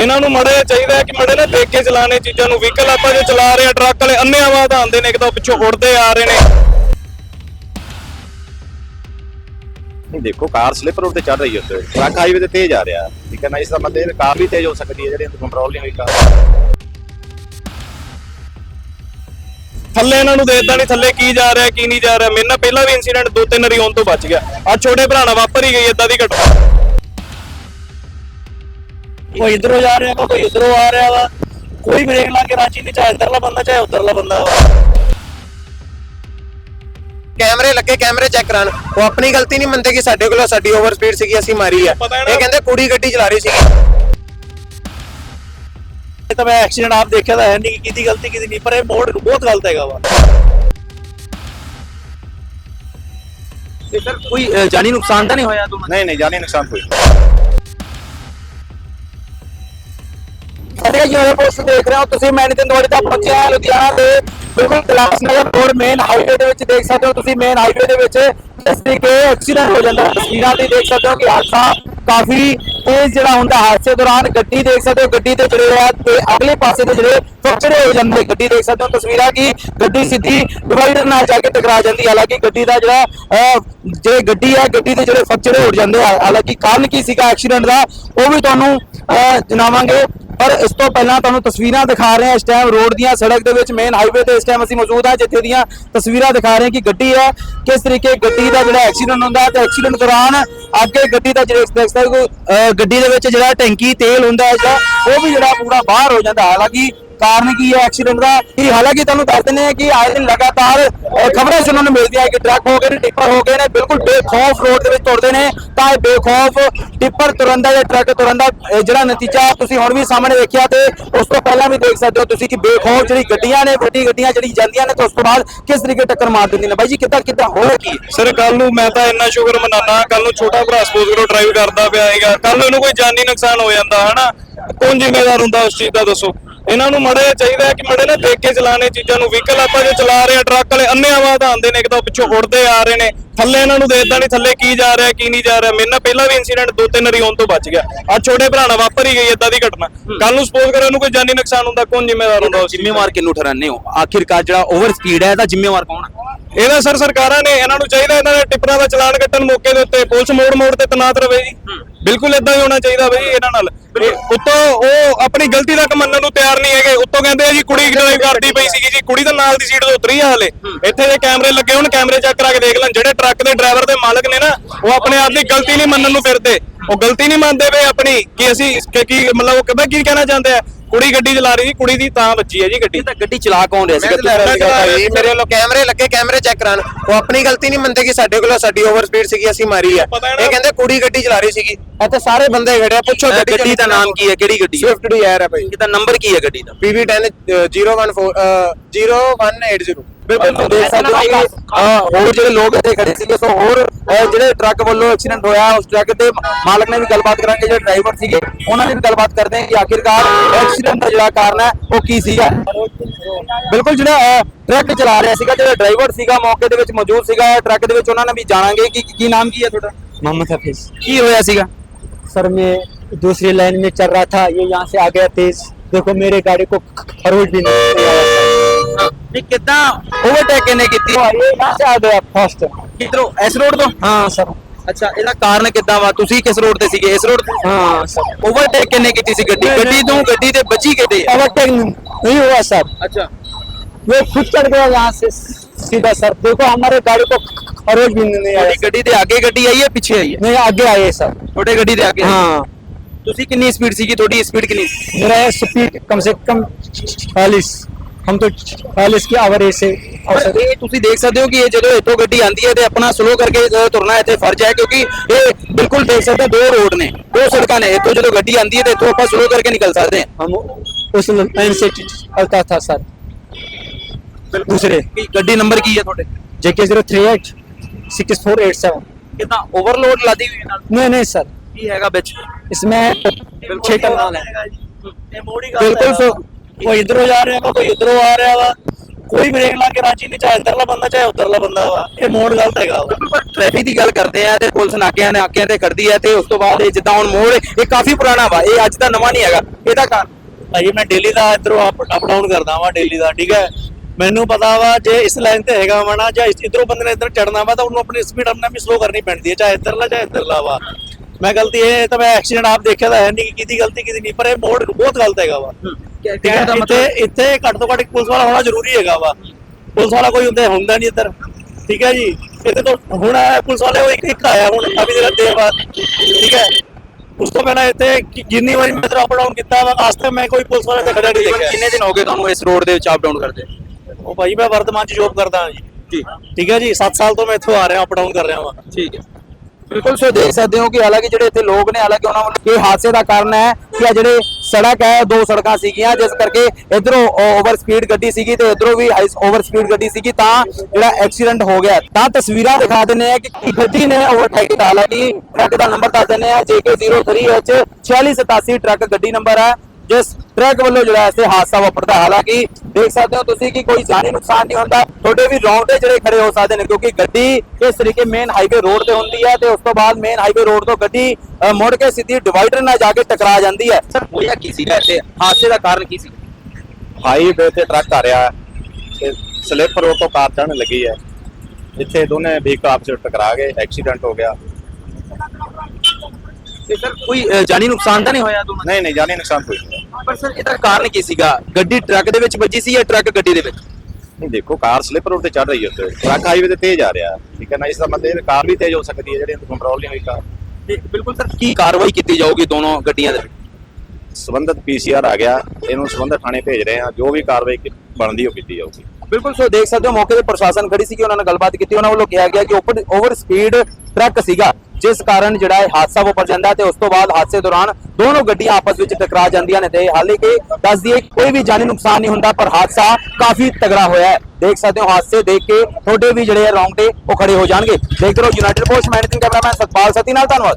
ਇਹਨਾਂ ਨੂੰ ਮੜੇ ਚਾਹੀਦਾ ਕਿ ਮੜੇ ਨਾ ਦੇਖ ਕੇ ਚਲਾਣੇ ਚੀਜ਼ਾਂ ਨੂੰ ਵਹੀਕਲ ਆਪਾਂ ਜੋ ਚਲਾ ਰਹੇ ਆ ਟਰੱਕ ਵਾਲੇ ਅੰਨੇ ਆਵਾਜ਼ ਆਉਂਦੇ ਨੇ ਇੱਕ ਤਾਂ ਪਿੱਛੋਂ ਉੜਦੇ ਆ ਰਹੇ ਨੇ। ਨਹੀਂ ਦੇਖੋ ਕਾਰ ਸਲਿੱਪ ਰੋਡ ਤੇ ਚੱਲ ਰਹੀ ਹੈ ਉੱਤੇ। ਟਰੱਕ ਹਾਈਵੇ ਤੇ ਤੇਜ਼ ਆ ਰਿਹਾ। ਠੀਕ ਹੈ ਨਾ ਇਸ ਦਾ ਮਤਲਬ ਕਾਰ ਵੀ ਤੇਜ਼ ਹੋ ਸਕਦੀ ਹੈ ਜਿਹੜੀ ਕੰਟਰੋਲ ਨਹੀਂ ਹੋਈ ਕਾਰ। ਥੱਲੇ ਇਹਨਾਂ ਨੂੰ ਦੇਖਦਾ ਨਹੀਂ ਥੱਲੇ ਕੀ ਜਾ ਰਿਹਾ ਕੀ ਨਹੀਂ ਜਾ ਰਿਹਾ। ਮੇਰੇ ਨਾਲ ਪਹਿਲਾਂ ਵੀ ਇਨਸੀਡੈਂਟ ਦੋ ਤਿੰਨ ਵਾਰੀ ਹੋਣ ਤੋਂ ਬਚ ਗਿਆ। ਆ ਛੋਟੇ ਭਰਾ ਨਾਲ ਵਾਪਰ ਹੀ ਗਈ ਏਦਾਂ ਦੀ ਘਟਨਾ। ਕੋਈ ਇਧਰੋਂ ਜਾ ਰਿਹਾ ਵਾ ਕੋਈ ਇਧਰੋਂ ਆ ਰਿਹਾ ਵਾ। ਕੋਈ ਬ੍ਰੇਕ ਲਾ ਕੇ ਰਾਜੀ ਨਹੀਂ ਚਾਹੇ ਇਧਰਲਾ ਬੰਦਾ ਚਾਹੇ ਉਧਰਲਾ ਬੰਦਾ ਵਾ। ਕੈਮਰੇ ਲੱਗੇ ਕੈਮਰੇ ਚੈੱਕ ਕਰਾਣ ਉਹ ਆਪਣੀ ਗਲਤੀ ਨਹੀਂ ਮੰਨਦੇ ਕਿ ਸਾਡੇ ਕੋਲੋਂ ਸਾਡੀ ਓਵਰ ਸਪੀਡ ਸੀਗੀ ਅਸੀਂ ਮਾਰੀ ਆ। ਇਹ ਕਹਿੰਦੇ ਕੁੜੀ ਗੱਡੀ ਚਲਾ ਰਹੀ ਸੀਗੀ। ਇਹ ਤਾਂ ਮੈਂ ਐਕਸੀਡੈਂਟ ਆਪ ਦੇਖਿਆ ਤਾਂ ਹੈ ਨਹੀਂ ਕਿ ਕਿਹਦੀ ਗਲਤੀ ਕਿਹਦੀ ਨਹੀਂ ਪਰ ਇਹ ਮੋੜ ਬਹੁਤ ਗਲਤ ਹੈਗਾ ਵਾ। ਤੇ ਸਰ ਕੋਈ ਜਾਨੀ ਨੁਕਸਾਨ ਤਾਂ ਨਹੀਂ ਹੋਇਆ ਤੁਹਾਨੂੰ ਨਹੀਂ ਨਹੀਂ ਜਾਨੀ ਨੁਕਸਾਨ ਕੋਈ ਸਾਡੇ ਜਿਹੜੇ ਪੋਸਟ ਦੇਖ ਰਹੇ ਹੋ ਤੁਸੀਂ ਮੈਨੀਤਨ ਦਵਾੜੀ ਤੱਕ ਪਹੁੰਚੇ ਆ ਲੁਧਿਆਣਾ ਦੇ। ਬਿਲਕੁਲ ਕਲਾਸ ਨਗਰ ਰੋਡ ਮੇਨ ਹਾਈਵੇ ਦੇ ਵਿੱਚ ਦੇਖ ਸਕਦੇ ਹੋ ਤੁਸੀਂ ਮੇਨ ਹਾਈਵੇ ਦੇ ਵਿੱਚ ਜਿਸ ਤਰੀਕੇ ਐਕਸੀਡੈਂਟ ਹੋ ਜਾਂਦਾ। ਤਸਵੀਰਾਂ ਤੇ ਦੇਖ ਸਕਦੇ ਹੋ ਕਿ ਹਾਦਸਾ ਕਾਫੀ ਤੇਜ਼ ਜਿਹੜਾ ਹੁੰਦਾ ਹਾਦਸੇ ਦੌਰਾਨ ਗੱਡੀ ਦੇਖ ਸਕਦੇ ਹੋ ਗੱਡੀ ਤੇ ਜਿਹੜੇ ਆ ਤੇ ਅਗਲੇ ਪਾਸੇ ਦੇ ਜਿਹੜੇ ਫਕੜੇ ਹੋ ਜਾਂਦੇ ਗੱਡੀ ਦੇਖ ਸਕਦੇ ਹੋ ਤਸਵੀਰਾਂ ਕਿ ਗੱਡੀ ਸਿੱਧੀ ਡਿਵਾਈਡਰ ਨਾਲ ਜਾ ਕੇ ਟਕਰਾ ਜਾਂਦੀ ਹੈ। ਹਾਲਾਂਕਿ ਗੱਡੀ ਦਾ ਜਿਹੜਾ ਅਹ, ਜਿਹੜੇ ਗੱਡੀ ਆ ਗੱਡੀ ਦੇ ਜਿਹੜੇ ਫਕੜੇ ਹੋ ਜਾਂਦੇ ਆ। ਹਾਲਾਂਕਿ ਕਾਰਨ ਕੀ ਸੀਗਾ ਐਕਸੀਡੈਂਟ ਦਾ ਉਹ ਵੀ ਤੁਹਾਨੂੰ ਅਹ, ਜਣਾਵਾਂਗੇ ਪਰ ਇਸ ਤੋਂ ਪਹਿਲਾਂ ਤੁਹਾਨੂੰ ਤਸਵੀਰਾਂ ਦਿਖਾ ਰਹੇ ਹਾਂ ਇਸ ਟਾਈਮ ਰੋਡ ਦੀਆਂ ਸੜਕ ਦੇ ਵਿੱਚ ਮੇਨ ਹਾਈਵੇ ਤੇ ਇਸ ਟਾਈਮ ਅਸੀਂ ਮੌਜੂਦ ਹਾਂ, ਜਿੱਥੇ ਦੀਆਂ ਤਸਵੀਰਾਂ ਦਿਖਾ ਰਹੇ ਹਾਂ ਕਿ ਗੱਡੀ ਹੈ, ਕਿਸ ਤਰੀਕੇ ਗੱਡੀ ਦਾ ਜਿਹੜਾ ਐਕਸੀਡੈਂਟ ਹੁੰਦਾ ਹੈ ਤੇ ਐਕਸੀਡੈਂਟ ਦੌਰਾਨ ਅੱਗੇ ਗੱਡੀ ਦਾ ਜਿਹੜਾ ਦੇਖ ਸਕਦੇ ਹੋ ਗੱਡੀ ਦੇ ਵਿੱਚ ਜਿਹੜਾ ਟੈਂਕੀ ਤੇਲ ਹੁੰਦਾ ਹੈ ਜਿਹੜਾ, ਉਹ ਵੀ ਜਿਹੜਾ ਪੂਰਾ ਬਾਹਰ ਹੋ ਜਾਂਦਾ। ਹਾਲਾਂਕਿ ਕਾਰਨ ਕੀ ਹੈ ਐਕਸੀਡੈਂਟ ਦਾ? ਕਿ ਹਾਲਾਂਕਿ ਤੁਹਾਨੂੰ ਦੱਸ ਦਿੰਦੇ ਹਾਂ ਕਿ ਆਏ ਦਿਨ ਲਗਾਤਾਰ ਖਬਰਾਂ ਸੁਣਨ ਨੂੰ ਮਿਲਦੀਆਂ ਕਿ ਟਰੱਕ ਹੋ ਗਏ ਨੇ ਟਿੱਪਰ ਹੋ ਗਏ ਨੇ, ਬਿਲਕੁਲ ਬੇਖੌਫ ਰੋਡ ਦੇ ਵਿੱਚ ਤੁਰਦੇ ਨੇ, ਤਾਂ ਇਹ ਬੇਖੌਫ ਟਿੱਪਰ ਤੁਰਨ ਜਾਂ ਟਰੱਕ ਤੁਰਨ ਜਿਹੜਾ ਨਤੀਜਾ ਤੁਸੀਂ ਹੁਣ ਵੀ ਸਾਹਮਣੇ ਵੇਖਿਆ ਤੇ ਉਸ ਤੋਂ ਪਹਿਲਾਂ ਵੀ ਦੇਖ ਸਕਦੇ ਹੋ ਤੁਸੀਂ ਕਿ ਬੇਖੌਫ ਜਿਹੜੀ ਗੱਡੀਆਂ ਨੇ, ਵੱਡੀ ਗੱਡੀਆਂ ਜਿਹੜੀ ਜਾਂਦੀਆਂ ਨੇ, ਤੇ ਉਸ ਤੋਂ ਬਾਅਦ ਕਿਸ ਤਰੀਕੇ ਟੱਕਰ ਮਾਰ ਦਿੰਦੀਆਂ ਨੇ? ਬਾਈ ਜੀ, ਕਿੱਦਾਂ ਕਿੱਦਾਂ ਹੋਇਆ ਕੀ? ਸਰ ਕੱਲ ਨੂੰ ਮੈਂ ਤਾਂ ਇੰਨਾ ਸ਼ੁਕਰ ਮਨਾਨਾ ਕੱਲ ਨੂੰ ਛੋਟਾ ਭਰਾ ਸਪੋਜ਼ ਕਰੋ ਡਰਾਈਵ ਕਰਦਾ ਪਿਆ ਹੈਗਾ ਕੱਲ ਨੂੰ ਇਹਨੂੰ ਕੋਈ ਜਾਨੀ ਨੁਕਸਾਨ ਹੋ ਜਾਂਦਾ, ਹਨਾ? ਕੌਣ ਜ਼ਿੰਮੇਵਾਰ ਹੁੰਦਾ ਉਸ ਚੀਜ਼ ਦਾ ਦੱਸੋ? ਇਹਨਾਂ ਨੂੰ ਮੜੇ ਚਾਹੀਦਾ ਕਿ ਮੜੇ ਨਾ ਦੇਖ ਕੇ ਚਲਾਣੇ ਚੀਜ਼ਾਂ ਨੂੰ ਵਹੀਕਲ ਆਪਾਂ ਜੋ ਚਲਾ ਰਹੇ ਆ ਟਰੱਕ ਵਾਲੇ ਅੰਨੇ ਆਵਾਜ਼ ਆਉਂਦੇ ਨੇ ਇੱਕ ਤਾਂ ਪਿੱਛੋਂ ਉੜਦੇ ਆ ਰਹੇ ਨੇ ਥੱਲੇ ਇਹਨਾਂ ਨੂੰ ਦੇਖਦਾ ਨਹੀਂ ਥੱਲੇ ਕੀ ਜਾ ਰਿਹਾ ਕੀ ਨਹੀਂ ਜਾ ਰਿਹਾ। ਮੇਰੇ ਨਾਲ ਪਹਿਲਾਂ ਵੀ ਇਨਸੀਡੈਂਟ ਦੋ ਤਿੰਨ ਵਾਰੀ ਹੋਣ ਤੋਂ ਬਚ ਗਿਆ। ਆ ਛੋਟੇ ਭਰਾ ਨਾਲ ਵਾਪਰ ਹੀ ਗਈ ਏਦਾਂ ਦੀ ਘਟਨਾ। ਕੱਲ ਨੂੰ ਸਪੋਜ਼ ਕਰੋ ਇਹਨੂੰ ਕੋਈ ਜਾਨੀ ਨੁਕਸਾਨ ਹੁੰਦਾ ਕੌਣ ਜ਼ਿੰਮੇਵਾਰ ਹੁੰਦਾ ਉਸ? ਜ਼ਿੰਮੇਵਾਰ ਕਿਹਨੂੰ ਠਹਿਰਾਉਂਦੇ ਹੋ? ਆਖਿਰਕਾਰ ਜਿਹੜਾ ਓਵਰ ਸਪੀਡ ਹੈ ਇਹਦਾ ਜ਼ਿੰਮੇਵਾਰ ਕੌਣ ਹੈ ਇਹਦਾ ਸਰ ਸਰਕਾਰਾਂ ਨੇ ਇਹਨਾਂ ਨੂੰ ਚਾਹੀਦਾ ਇਹਨਾਂ ਦੇ ਟਿੱਪਰਾਂ ਦਾ ਚਲਾਨ ਕੱਟਣ ਮੌਕੇ ਦੇ ਉੱਤੇ ਪੁਲਿਸ ਮੋੜ ਮੋੜ ਤੇ ਤਨਾਤ ਰਵੇ ਜੀ। ਬਿਲਕੁਲ ਇਦਾਂ ਹੀ ਹੋਣਾ ਚਾਹੀਦਾ ਬਈ ਇਹਨਾਂ ਨਾਲ। ਉੱਤੋਂ ਉਹ ਆਪਣੀ ਗਲਤੀ ਤੱਕ ਮੰਨਣ ਨੂੰ ਤਿਆਰ ਨਹੀਂ ਹੈਗੇ। ਉੱਤੋਂ ਕਹਿੰਦੇ ਆ ਜੀ ਕੁੜੀ ਡਰਾਈਵ ਕਰਦੀ ਪਈ ਸੀਗੀ ਜੀ ਕੁੜੀ ਤਾਂ ਨਾਲ ਦੀ ਸੀਟ ਤੋਂ ਉਤਰੀ ਆ ਹਲੇ। ਇੱਥੇ ਜੇ ਕੈਮਰੇ ਲੱਗੇ ਹੁਣ ਕੈਮਰੇ ਚੈੱਕ ਕਰਾ ਕੇ ਦੇਖ ਲੈਣ। ਜਿਹੜੇ ਟਰੱਕ ਦੇ ਡਰਾਈਵਰ ਦੇ ਮਾਲਕ ਨੇ ਨਾ ਉਹ ਆਪਣੇ ਆਪ ਦੀ ਗਲਤੀ ਨਹੀਂ ਮੰਨਣ ਨੂੰ ਫਿਰਦੇ। ਉਹ ਗਲਤੀ ਨਹੀਂ ਮੰਨਦੇ ਵੇ ਆਪਣੀ ਕਿ ਅਸੀਂ ਕਿ ਕੀ ਮਤਲਬ ਉਹ ਕਹਿੰਦਾ ਕੀ ਕਹਿਣਾ ਚਾਹੁੰਦੇ ਆ? ਕੁੜੀ ਗੱਡੀ ਚਲਾ ਰਹੀ ਸੀ ਕੁੜੀ ਦੀ ਤਾਂ ਵੱਜੀ ਹੈ ਜੀ ਗੱਡੀ। ਇਹ ਤਾਂ ਗੱਡੀ ਚਲਾ ਕੌਣ ਰਿਹਾ ਸੀਗਾ ਭਾਈ ਮੇਰੇ ਵੱਲੋਂ ਕੈਮਰੇ ਲੱਗੇ ਕੈਮਰੇ ਚੈੱਕ ਕਰਾਣ ਉਹ ਆਪਣੀ ਗਲਤੀ ਨਹੀਂ ਮੰਨਦੇ ਕਿ ਸਾਡੇ ਕੋਲੋਂ ਸਾਡੀ ਓਵਰ ਸਪੀਡ ਸੀਗੀ ਅਸੀਂ ਮਾਰੀ ਆ। ਇਹ ਕਹਿੰਦੇ ਕੁੜੀ ਗੱਡੀ ਚਲਾ ਰਹੀ ਸੀੀ ਇੱਥੇ ਸਾਰੇ ਬੰਦੇ ਖੜੇ ਆ ਪੁੱਛੋ ਗੱਡੀ ਦਾ ਨਾਮ ਕੀ ਹੈ ਕਿਹੜੀ ਗੱਡੀ ਹੈ? ਸਵਿਫਟ ਡੀਆਰ ਹੈ ਭਾਈ। ਇਹਦਾ ਨੰਬਰ ਕੀ ਹੈ ਗੱਡੀ ਦਾ? PV10 014 0180 ਬਿਲਕੁਲ ਦੇਖ ਸਕਦੇ ਹੋ ਕਿ ਅਹ, ਹੋਰ ਜਿਹੜੇ ਲੋਕ ਇੱਥੇ ਖੜੇ ਸੀਗੇ ਸੋ ਹੋਰ ਅਹ, ਜਿਹੜੇ ਟਰੱਕ ਵੱਲੋਂ ਐਕਸੀਡੈਂਟ ਹੋਇਆ ਉਸ ਟਰੱਕ ਦੇ ਮਾਲਕ ਨੇ ਵੀ ਗੱਲਬਾਤ ਕਰਾਂਗੇ ਜਿਹੜੇ ਡਰਾਈਵਰ ਸੀਗੇ ਉਹਨਾਂ ਨੇ ਵੀ ਗੱਲਬਾਤ ਕਰਦੇ ਹਾਂ ਕਿ ਆਖਿਰਕਾਰ ਐਕਸੀਡੈਂਟ ਦਾ ਜਿਹੜਾ ਕਾਰਨ ਹੈ ਉਹ ਕੀ ਸੀਗਾ ਬਿਲਕੁਲ ਜਿਹੜਾ ਅਹ, ਟਰੱਕ ਚਲਾ ਰਿਹਾ ਸੀਗਾ ਜਿਹੜਾ ਡਰਾਈਵਰ ਸੀਗਾ ਮੌਕੇ ਦੇ ਵਿੱਚ ਮੌਜੂਦ ਸੀਗਾ ਟਰੱਕ ਦੇ ਵਿੱਚ ਉਹਨਾਂ ਨੇ ਵੀ ਜਾਣਾਂਗੇ ਕਿ ਕੀ ਨਾਮ ਕੀ ਹੈ ਤੁਹਾਡਾ मोहम्मद हफीज ਕੀ ਹੋਇਆ ਸੀਗਾ सर मैं दूसरी लाइन में चल रहा था ये यहाँ से आ गया तेज देखो मेरे गाड़ी को खरोच भी नहीं आया सर। ਨਹੀਂ ਕਿੱਦਾਂ ਓਵਰਟੇਕ ਕਿਨੇ ਕੀਤੀ वो ये यहाँ से आ गया फर्स्ट ਕਿਧਰੋਂ ਇਸ ਰੋਡ ਤੋਂ हाँ सर ਅੱਛਾ ਇਹਦਾ ਕਾਰਨ ਕਿੱਦਾਂ ਵਾ ਤੁਸੀਂ ਕਿਸ ਰੋਡ ਤੇ ਸੀਗੇ ਇਸ ਰੋਡ ਤੇ हाँ सर ਓਵਰਟੇਕ ਕਿਨੇ ਕੀਤੀ ਸੀ ਗੱਡੀ नहीं, ਗੱਡੀ ਤੋਂ ਗੱਡੀ ਤੇ ਬਚੀ ਕਿਤੇ ओवरटेक नहीं हुआ सर ਅੱਛਾ वो खुद चढ़ गया यहाँ से सीधा सर देखो हमारे गाड़ी को खरोच भी नहीं आया ਤੁਹਾਡੀ ਗੱਡੀ ਦੇ ਅੱਗੇ ਗੱਡੀ ਆਈ ਹੈ ਪਿੱਛੇ ਆਈ ਹੈ नहीं आगे आए सर ਤੁਹਾਡੇ ਗੱਡੀ ਦੇ ਅੱਗੇ ਆਈ ਹੈ। हाँ ਤੁਸੀਂ ਕਿੰਨੀ ਸਪੀਡ ਸੀਗੀ ਤੁਹਾਡੀ ਸਪੀਡ ਕਿੰਨੀ ਸੀ मेरा स्पीड कम से कम चालीस हम तो चालीस की एवरेज से ਪਰ ਇਹ ਤੁਸੀਂ ਦੇਖ ਸਕਦੇ ਹੋ ਕਿ ਇਹ ਜਦੋਂ ਇੱਥੋਂ ਗੱਡੀ ਆਂਦੀ ਹੈ ਤੇ ਆਪਣਾ ਸਲੋ ਕਰਕੇ ਅ, ਤੁਰਨਾ ਇੱਥੇ ਫਰਜ਼ ਹੈ ਕਿਉਂਕਿ ਇਹ ਬਿਲਕੁਲ ਦੇਖ ਸਕਦੇ ਹੋ ਦੋ ਰੋਡ ਨੇ ਦੋ ਸੜਕਾਂ ਨੇ ਇੱਥੋਂ ਜਦੋਂ ਗੱਡੀ ਆਂਦੀ ਹੈ ਤੇ ਇੱਥੋਂ ਆਪਾਂ ਸਲੋ ਕਰਕੇ ਨਿਕਲ ਸਕਦੇ ਹਾਂ हम उस लाइन से चलता था सर दूसरे ਕੀ ਗੱਡੀ ਨੰਬਰ ਕੀ ਹੈ ਤੁਹਾਡੇ J K zero three eight six four eight seven ਕਿਦਾਂ ਓਵਰਲੋਡ ਲਾਦੀ ਹੋਈ ਹੈ ਨਾਲ नहीं नहीं सर ਕੀ ਹੈਗਾ ਵਿੱਚ इसमें छह टन माल है ਇਹ ਕੋਈ ਇਧਰੋਂ ਜਾ ਰਿਹਾ ਵਾ ਕੋਈ ਇਧਰੋਂ ਆ ਰਿਹਾ ਵਾ। ਕੋਈ ਬ੍ਰੇਕ ਲਾ ਕੇ ਰਾਜੀ ਨਹੀਂ ਚਾਹੇ ਇੱਧਰਲਾ ਬੰਦਾ ਚਾਹੇ ਉੱਧਰਲਾ ਬੰਦਾ ਵਾ। ਇਹ ਮੋੜ ਗਲਤ ਹੈਗਾ ਵਾ। ਪਰ ਟ੍ਰੈਫਿਕ ਦੀ ਗੱਲ ਕਰਦੇ ਆ ਤੇ ਪੁਲਿਸ ਨਾਕਿਆਂ ਨੇ ਆਕਿਆਂ ਤੇ ਖੜਦੀ ਹੈ ਤੇ ਉਸ ਤੋਂ ਬਾਅਦ ਇਹ ਜਿੱਦਾਂ ਹੁਣ ਮੋੜ ਇਹ ਕਾਫੀ ਪੁਰਾਣਾ ਵਾ ਇਹ ਅੱਜ ਦਾ ਨਵਾਂ ਨਹੀਂ ਹੈਗਾ। ਇਹਦਾ ਕਾਰਨ? ਭਾਈ ਮੈਂ ਡੇਲੀ ਦਾ ਇਧਰੋਂ ਅਪ ਡਾਊਨ ਕਰਦਾ ਵਾਂ ਡੇਲੀ ਦਾ ਠੀਕ ਹੈ? ਮੈਨੂੰ ਪਤਾ ਵਾ ਜੇ ਇਸ ਲਾਈਨ ਤੇ ਹੈਗਾ ਵਾ ਨਾ ਜਾਂ ਇਧਰੋਂ ਬੰਦੇ ਨੇ ਇੱਧਰ ਚੜਨਾ ਵਾ ਤਾਂ ਉਹਨੂੰ ਆਪਣੀ ਸਪੀਡ ਆਪਣਾ ਵੀ ਸਲੋ ਕਰਨੀ ਪੈਂਦੀ ਹੈ ਚਾਹੇ ਇੱਧਰਲਾ ਚਾਹੇ ਇੱਧਰਲਾ ਵਾ। ਮੈਂ ਗਲਤੀ ਇਹ ਤਾਂ ਮੈਂ ਐਕਸੀਡੈਂਟ ਆਪ ਦੇਖਿਆ ਤਾਂ ਹੈ ਨਹੀਂ ਕਿ ਕਿਹਦੀ ਗਲਤੀ ਕਿਹਦੀ ਨਹੀਂ ਪਰ ਇਹ ਮੋੜ ਬਹੁਤ ਗਲਤ ਹੈਗਾ ਵਾ। ਠੀਕ ਹੈ ਕਹਿਣ ਦਾ ਇੱਥੇ ਮਤਲਬ ਇੱਥੇ ਘੱਟ ਤੋਂ ਘੱਟ ਇੱਕ ਪੁਲਿਸ ਵਾਲਾ ਹੋਣਾ ਜ਼ਰੂਰੀ ਹੈਗਾ ਵਾ। ਪੁਲਿਸ ਵਾਲਾ ਕੋਈ ਹੁੰਦਾ ਹੁੰਦਾ ਨਹੀਂ ਇੱਧਰ। ਠੀਕ ਹੈ ਜੀ? ਇੱਥੇ ਤੋਂ ਹੁਣ ਆਇਆ ਪੁਲਿਸ ਵਾਲੇ ਉਹ ਇੱਕ ਇੱਕ ਆਇਆ ਹੁਣ ਕਾਫੀ ਦੇਰ ਦੇਰ ਬਾਅਦ। ਠੀਕ ਹੈ? ਉਸ ਤੋਂ ਪਹਿਲਾਂ ਇੱਥੇ ਕਿ- ਜਿੰਨੀ ਵਾਰੀ ਮੈਂ ਇੱਧਰ ਅਪ ਡਾਊਨ ਕੀਤਾ ਵਾ ਅੱਜ ਤੱਕ ਮੈਂ ਕੋਈ ਪੁਲਿਸ ਵਾਲੇ ਤੇ ਖੜਾ ਨਹੀਂ ਤਕਰੀਬਨ ਦੇਖਿਆ ਕਿੰਨੇ ਦਿਨ ਹੋ ਗਏ ਤੁਹਾਨੂੰ ਇਸ ਰੋਡ ਦੇ ਵਿੱਚ ਅਪ ਡਾਊਨ ਕਰਦੇ? ਉਹ ਭਾਈ ਮੈਂ ਵਰਤਮਾਨ ਚ ਜੋਬ ਕਰਦਾ ਹਾਂ ਜੀ। ਜੀ। ਠੀਕ ਹੈ ਜੀ? 7 ਸਾਲ ਤੋਂ ਮੈਂ ਇੱਥੋਂ ਆ ਰਿਹਾ ਅਪ ਡਾਊਨ ਕਰ ਰਿਹਾ ਹਾਂ ਠੀਕ ਹੈ। ਬਿਲਕੁਲ ਸੋ ਦੇਖ ਸਕਦੇ ਹੋ ਕਿ ਹਾਲਾਂਕਿ ਜਿਹੜੇ ਇੱਥੇ ਲੋਕ ਨੇ ਹਾਲਾਂਕਿ ਉਹਨਾਂ ਵੱਲੋਂ ਇਹ ਹਾਦਸੇ ਦਾ ਕਾਰਨ ਹੈ ਕਿ ਆ ਜਿਹੜੇ ਸੜਕ ਹੈ, ਦੋ ਸੜਕਾਂ ਸੀਗੀਆਂ, ਜਿਸ ਕਰਕੇ ਇਧਰੋਂ ਓਵਰ ਸਪੀਡ ਗੱਡੀ ਸੀਗੀ ਤੇ ਇਧਰੋਂ ਵੀ ਓਵਰ ਸਪੀਡ ਗੱਡੀ ਸੀਗੀ, ਤਾਂ ਜਿਹੜਾ ਐਕਸੀਡੈਂਟ ਹੋ ਗਿਆ। ਤਾਂ ਤਸਵੀਰਾਂ ਦਿਖਾ ਦਿੰਨੇ ਆ ਕਿ ਕਿ ਗੱਡੀ ਨੇ ਓਵਰਟੇਕ ਕੀਤਾ ਹਾਲਾਂਕਿ ਟਰੱਕ ਦਾ ਨੰਬਰ ਦੱਸ ਦਿੰਨੇ ਆ JK03H 4687 ਟਰੱਕ ਗੱਡੀ ਨੰਬਰ ਹੈ। ਜਿਸ ਟਰੱਕ ਵੱਲੋਂ ਜਿਹੜਾ ਇੱਥੇ ਹਾਦਸਾ ਵਾਪਰਦਾ ਹਾਲਾਂਕਿ ਦੇਖ ਸਕਦੇ ਹੋ ਤੁਸੀਂ ਕਿ ਕੋਈ ਜਾਨੀ ਨੁਕਸਾਨ ਨਹੀਂ ਹੁੰਦਾ। ਤੁਹਾਡੇ ਵੀ ਰੌਂਗਟੇ ਜਿਹੜੇ ਖੜੇ ਹੋ ਸਕਦੇ ਨੇ ਕਿਉਂਕਿ ਗੱਡੀ ਇਸ ਤਰੀਕੇ ਮੇਨ ਹਾਈਵੇ ਰੋਡ ਤੇ ਹੁੰਦੀ ਹੈ ਤੇ ਉਸ ਤੋਂ ਬਾਅਦ ਮੇਨ ਹਾਈਵੇ ਰੋਡ ਤੋਂ ਗੱਡੀ ਮੁੜ ਕੇ ਸਿੱਧੀ ਡਿਵਾਈਡਰ ਨਾਲ ਜਾ ਕੇ ਟਕਰਾ ਜਾਂਦੀ ਹੈ। ਸਰ ਹੋਇਆ ਕੀ ਸੀਗਾ ਇੱਥੇ? ਹਾਦਸੇ ਦਾ ਕਾਰਨ ਕੀ ਸੀ? ਹਾਈਵੇ ਤੇ ਟਰੱਕ ਆ ਰਿਹਾ ਤੇ ਸਲਿੱਪ ਰੋਡ ਤੋਂ ਕਾਰ ਚੜਨ ਲੱਗੀ ਹੈ। ਇੱਥੇ ਦੋਨੇ ਵਹੀਕਲ ਆਪਸ ਵਿੱਚ ਟਕਰਾ ਗਏ ਐਕਸੀਡੈਂਟ ਹੋ ਗਿਆ। ਤੇ ਸਰ ਕੋਈ ਜਾਨੀ ਨੁਕਸਾਨ ਤਾਂ ਨਹੀਂ ਹੋਇਆ ਦੋਨਾਂ ਨਹੀਂ ਨਹੀਂ ਜਾਨੀ ਨੁਕਸਾਨ ਕੋਈ ਨਹੀਂ। ਪਰ ਸਰ ਇਹਦਾ ਕਾਰਨ ਕੀ ਸੀਗਾ? ਗੱਡੀ ਟਰੱਕ ਦੇ ਵਿੱਚ ਵੱਜੀ ਸੀ ਜਾਂ ਟਰੱਕ ਗੱਡੀ ਦੇ ਵਿੱਚ? ਨਹੀਂ ਦੇਖੋ ਕਾਰ ਸਲਿੱਪ ਰੋਡ ਤੇ ਚੜ ਰਹੀ ਹੈ ਉੱਤੇ ਟਰੱਕ ਹਾਈਵੇ ਤੇ ਤੇਜ਼ ਆ ਰਿਹਾ। ਠੀਕ ਹੈ ਨਾ ਇਸ ਦਾ ਮਤਲਬ ਕਾਰ ਵੀ ਤੇਜ਼ ਹੋ ਸਕਦੀ ਹੈ ਜਿਹੜੀ ਕੰਟਰੋਲ ਨਹੀਂ ਹੋਈ ਕਾਰ। ਤੇ ਬਿਲਕੁਲ ਸਰ ਕੀ ਕਾਰਵਾਈ ਕੀਤੀ ਜਾਊਗੀ ਦੋਨੋਂ ਗੱਡੀਆਂ ਦੇ ਸੰਬੰਧਿਤ ਪੀਸੀਆਰ ਆ ਗਿਆ ਇਹਨੂੰ ਸੰਬੰਧਿਤ ਥਾਣੇ ਭੇਜ ਰਹੇ ਆ ਜੋ ਵੀ ਕਾਰਵਾਈ ਬਣਦੀ ਉਹ ਕੀਤੀ ਜਾਊਗੀ। ਬਿਲਕੁਲ ਸੋ ਦੇਖ ਸਕਦੇ ਹੋ ਮੌਕੇ ਤੇ ਪ੍ਰਸ਼ਾਸਨ ਖੜੀ ਸੀ ਕਿ ਉਹਨਾਂ ਨਾਲ ਗੱਲਬਾਤ ਕੀਤੀ ਉਹਨਾਂ ਵੱਲੋਂ ਕਿਹਾ ਗਿਆ ਕਿ ਓਵਰ ਸਪੀਡ ਟਰੱਕ ਸੀਗਾ। ਜਿਸ ਕਾਰਨ ਜਿਹੜਾ ਇਹ ਹਾਦਸਾ ਵਾਪਰ ਜਾਂਦਾ ਹੈ ਤੇ ਉਸ ਤੋਂ ਬਾਅਦ ਹਾਦਸੇ ਦੌਰਾਨ ਦੋਨੋਂ ਗੱਡੀਆਂ ਆਪਸ ਵਿੱਚ ਟਕਰਾ ਜਾਂਦੀਆਂ ਨੇ ਤੇ ਹਾਲਾਂਕਿ ਦੱਸ ਦਈਏ ਕੋਈ ਵੀ ਜਾਨੀ ਨੁਕਸਾਨ ਨਹੀਂ ਹੁੰਦਾ, ਪਰ ਹਾਦਸਾ ਕਾਫੀ ਤਗੜਾ ਹੋਇਆ ਹੈ। ਦੇਖ ਸਕਦੇ ਹੋ ਹਾਦਸੇ ਦੇਖ ਕੇ ਤੁਹਾਡੇ ਵੀ ਜਿਹੜੇ ਰੌਂਗਟੇ ਉਹ ਖੜੇ ਹੋ ਜਾਣਗੇ। ਦੇਖਦੇ ਰਹੋ United post managing cameraman Satpal Sati ਨਾਲ, ਧੰਨਵਾਦ।